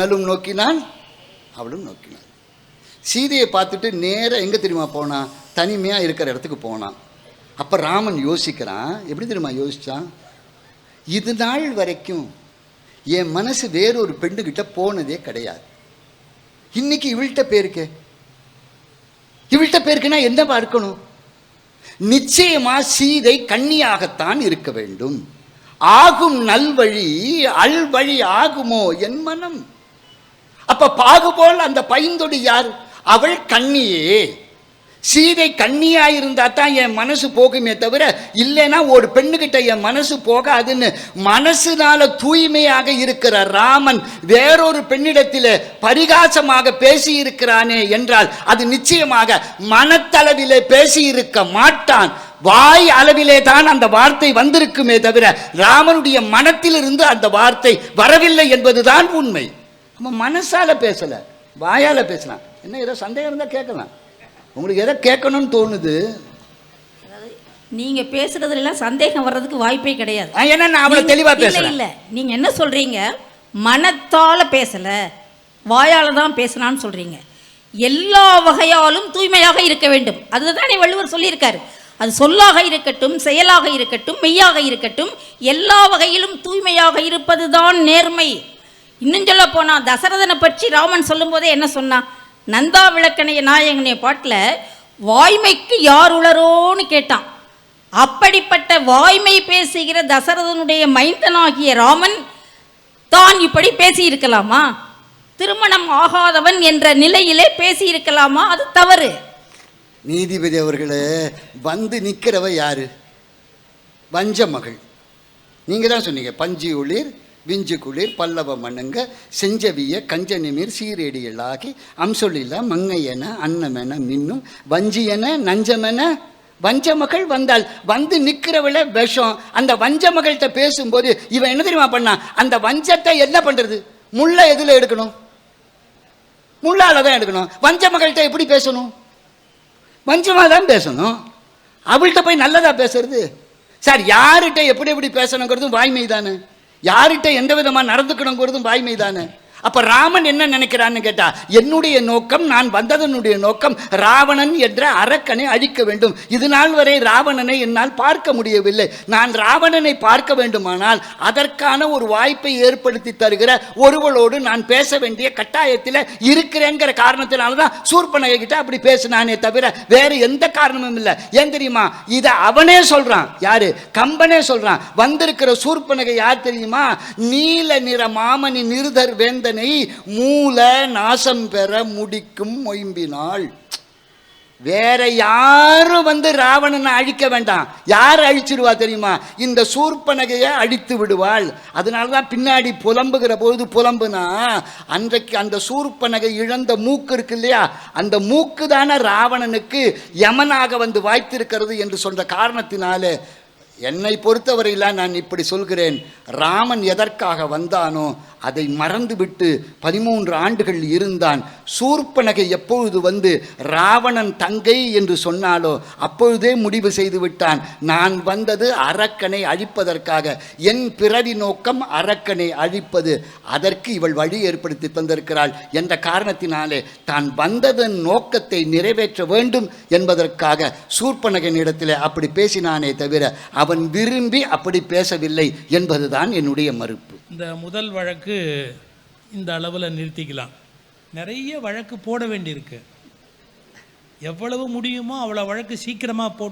அவளும் நோக்கினான் அவளும் நோக்கினான். சீதையை பார்த்துட்டு நேராக எங்கே தெரியுமா போனான் தனிமையாக இருக்கிற இடத்துக்கு போனான். அப்போ ராமன் யோசிக்கிறான் எப்படி தெரியுமா யோசித்தான் இது நாள் வரைக்கும் என் மனசு வேறொரு பெண்ணுக்கிட்ட போனதே கிடையாது. இன்னைக்கு இவள்கிட்ட பேருக்கு இவள்கிட்ட பேருக்குன்னா என்ன பார்க்கணும்? நிச்சயமா சீதை கண்ணியாகத்தான் இருக்க வேண்டும். ஆகும் நல்வழி அல்வழி ஆகுமோ என் மனம்? அப்ப பாகுபோல் அந்த பைந்தொடி யார்? அவள் கண்ணியே. சீதை கண்ணியா இருந்தா தான் என் மனசு போகுமே தவிர இல்லைன்னா ஒரு பெண்ணுகிட்ட என் மனசு போகாதுன்னு மனசுனால தூய்மையாக இருக்கிற ராமன் வேறொரு பெண்ணிடத்தில் பரிகாசமாக பேசி இருக்கிறானே என்றால் அது நிச்சயமாக மனத்தளவிலே பேசி இருக்க மாட்டான். வாய் அளவிலே தான் அந்த வார்த்தை வந்திருக்குமே தவிர ராமனுடைய மனத்திலிருந்து அந்த வார்த்தை வரவில்லை என்பதுதான் உண்மை. நம்ம மனசால பேசல வாயால பேசலாம் என்ன ஏதோ சந்தேகம் இருந்தா கேட்கலாம் உங்களுக்கு எதை கேட்கணும்னு தோணுது? நீங்க பேசுறதுல எல்லாம் சந்தேகம் வர்றதுக்கு வாய்ப்பே கிடையாது. ஏன்னா நான் அவ்வளவு தெளிவா இல்ல பேசுறேன். இல்ல. நீங்க என்ன சொல்றீங்க? மனத்தால பேசல வாயால தான் பேசலாம்னு சொல்றீங்க. எல்லா வகையாலும் தூய்மையாக இருக்க வேண்டும். அதுதானே வள்ளுவர் சொல்லியிருக்காரு. அது சொல்லாக இருக்கட்டும் செயலாக இருக்கட்டும் மெய்யாக இருக்கட்டும் எல்லா வகையிலும் தூய்மையாக இருப்பதுதான் நேர்மை. இன்னும் சொல்ல போனால் தசரதனை பற்றி ராமன் சொல்லும்போதே என்ன சொன்னான் நந்தா விளக்கணைய நாயகனைய பாட்டில் வாய்மைக்கு யார் உளரோன்னு கேட்டான். அப்படிப்பட்ட வாய்மை பேசுகிற தசரதனுடைய மைந்தனாகிய ராமன் தான் இப்படி பேசியிருக்கலாமா? திருமணம் ஆகாதவன் என்ற நிலையிலே பேசியிருக்கலாமா? அது தவறு. நீதிபதி அவர்களே வந்து நிற்கிறவ யாரு? வஞ்ச மகள். நீங்க தான் சொன்னீங்க பஞ்சு ஒளிர் விஞ்சு குளிர் பல்லவ மண்ணுங்க செஞ்சவிய கஞ்ச நிமிர் சீரேடியலாகி அம்சொல்லில மங்கையென அன்னமென மின்னும் வஞ்சியென நஞ்சமென வஞ்ச மகள் வந்தாள். வந்து நிற்கிறவள விஷம். அந்த வஞ்ச மகள்கிட்ட பேசும்போது இவன் என்ன தெரியுமா பண்ணான் அந்த வஞ்சத்தை என்ன பண்றது? முள்ள எதுல எடுக்கணும்? முள்ளால தான் எடுக்கணும். வஞ்ச மகள்கிட்ட எப்படி பேசணும்? வஞ்சமாக தான் பேசணும். அவள்கிட்ட போய் நல்லதா பேசுறது? சார் யார்கிட்ட எப்படி எப்படி பேசணுங்கிறதும் வாய்மை தானே. யார்கிட்ட எந்த விதமாக நடந்துக்கணுங்கிறதும் வாய்மை தானே? அப்போ ராமன் என்ன நினைக்கிறான்னு கேட்டா என்னுடைய நோக்கம் நான் வந்ததனுடைய நோக்கம் ராவணன் என்ற அரக்கனை அழிக்க வேண்டும். இது நாள் வரை ராவணனை என்னால் பார்க்க முடியவில்லை. நான் ராவணனை பார்க்க வேண்டுமானால் அதற்கான ஒரு வாய்ப்பை ஏற்படுத்தி தருகிற ஒருவளோடு நான் பேச வேண்டிய கட்டாயத்தில் இருக்கிறேங்கிற காரணத்தினால தான் சூர்பனகை கிட்ட அப்படி பேசினானே தவிர வேற எந்த காரணமும் இல்லை. ஏன் தெரியுமா? இதை அவனே சொல்றான். யாரு? கம்பனே சொல்றான். வந்திருக்கிற சூர்பனகை யார் தெரியுமா? நீல நிற மாமணி நிருதர் வேந்தனை மூல நாசம் பெற முடிக்கும் மொயம்பினாள். வேற யாரும் வந்து ராவணனை அழிக்க வேண்டாம்? யார் அழிச்சிடுவா தெரியுமா? இந்த சூர்பனகையை அழித்து விடுவாள். அதனால தான் பின்னாடி புலம்புகிற பொழுது புலம்புனா அன்றைக்கு அந்த சூர்பனகை இழந்த மூக்கு இருக்கு இல்லையா? அந்த மூக்கு தானே ராவணனுக்கு யமனாக வந்து வாய்த்திருக்கிறது என்று சொன்ன காரணத்தினாலே என்னை பொறுத்தவரையில் நான் இப்படி சொல்கிறேன். ராமன் எதற்காக வந்தானோ அதை மறந்துவிட்டு பதிமூன்று ஆண்டுகள் இருந்தான். சூர்பனகை எப்பொழுது வந்து ராவணன் தங்கை என்று சொன்னாலோ அப்பொழுதே முடிவு செய்து விட்டான். நான் வந்தது அரக்கனை அழிப்பதற்காக. என் பிறவி நோக்கம் அரக்கனை அழிப்பது. அதற்கு இவள் வழி ஏற்படுத்தி தந்திருக்கிறாள். என்ற காரணத்தினாலே தான் வந்ததன் நோக்கத்தை நிறைவேற்ற வேண்டும் என்பதற்காக சூர்பனகனிடத்தில் அப்படி பேசினானே தவிர அவன் விரும்பி அப்படி பேசவில்லை என்பதுதான் என்னுடைய மறுப்பு. இந்த முதல் வழக்கு இந்த அளவில் நிறுத்திக்கலாம். நிறைய வழக்கு போட வேண்டியிருக்கு. எவ்வளவு முடியுமோ அவ்வளோ வழக்கு சீக்கிரமாக போட்டு